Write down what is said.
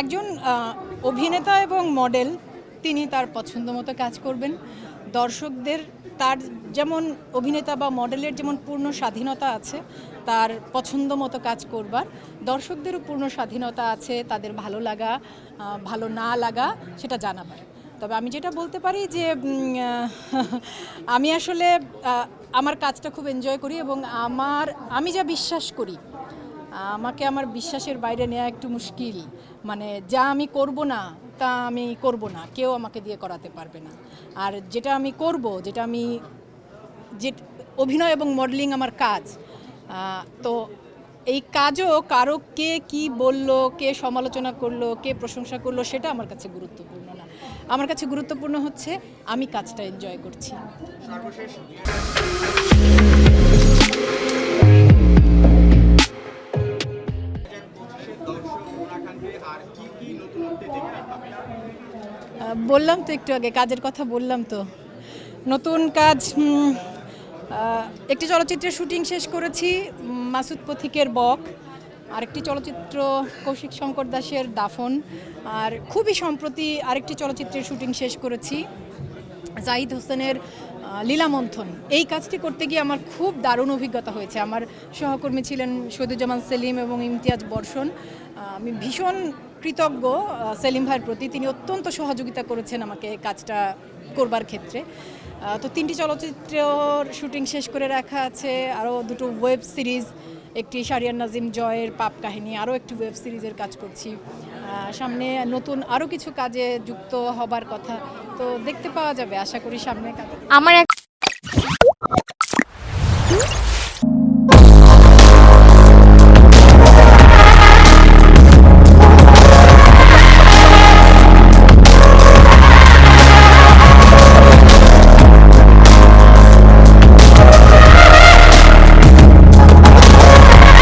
একজন অভিনেতা এবং মডেল, তিনি তার পছন্দ মতো কাজ করবেন। দর্শকদের তার যেমন অভিনেতা বা মডেলের যেমন পূর্ণ স্বাধীনতা আছে, তার পছন্দ মতো কাজ করবার। দর্শকদেরও পূর্ণ স্বাধীনতা আছে, তাদের ভালো লাগা ভালো না লাগা, সেটা জানাবার। তবে আমি যেটা বলতে পারি যে আমি আসলে আমার কাজটা খুব এনজয় করি এবং আমার, আমি যা বিশ্বাস করি আমাকে আমার বিশ্বাসের বাইরে নেওয়া একটু মুশকিল। মানে যা আমি করব না, তা আমি করব না। কেউ আমাকে দিয়ে করাতে পারবে না। আর যেটা আমি করব, যেটা আমি যে অভিনয় এবং মডেলিং আমার কাজ তো এই কাজও কারও কে কি বলল, কে সমালোচনা করল, কে প্রশংসা করল, সেটা আমার কাছে গুরুত্বপূর্ণ না। আমার কাছে গুরুত্বপূর্ণ হচ্ছে, আমি কাজটা এনজয় করছি। বললাম তো একটু আগে, কাজের কথা বললাম তো। নতুন কাজ একটি চলচ্চিত্রের শুটিং শেষ করেছি মাসুদ পথিকের বক, আরেকটি চলচ্চিত্র কৌশিক শঙ্কর দাসের দাফন, আর খুবই সম্প্রতি আরেকটি চলচ্চিত্রের শুটিং শেষ করেছি, জাহিদ হোসেনের লীলামন্থন। এই কাজটি করতে গিয়ে আমার খুব দারুণ অভিজ্ঞতা হয়েছে। আমার সহকর্মী ছিলেন শহীদুজ্জামান সেলিম এবং ইমতিয়াজ বর্ষণ। আমি ভীষণ কৃতজ্ঞ সেলিম ভাইয়ের প্রতি। তিনি অত্যন্ত সহযোগিতা করেছেন আমাকে কাজটা করবার ক্ষেত্রে। তো তিনটি চলচ্চিত্রর শুটিং শেষ করে রাখা আছে। আরও দুটো ওয়েব সিরিজ, একটি শারিয়ান নাজিম জয়ের পাপ কাহিনী, আরও একটি ওয়েব সিরিজের কাজ করছি। সামনে নতুন আরও কিছু কাজে যুক্ত হবার কথা। তো দেখতে পাওয়া যাবে, আশা করি সামনে আমার এক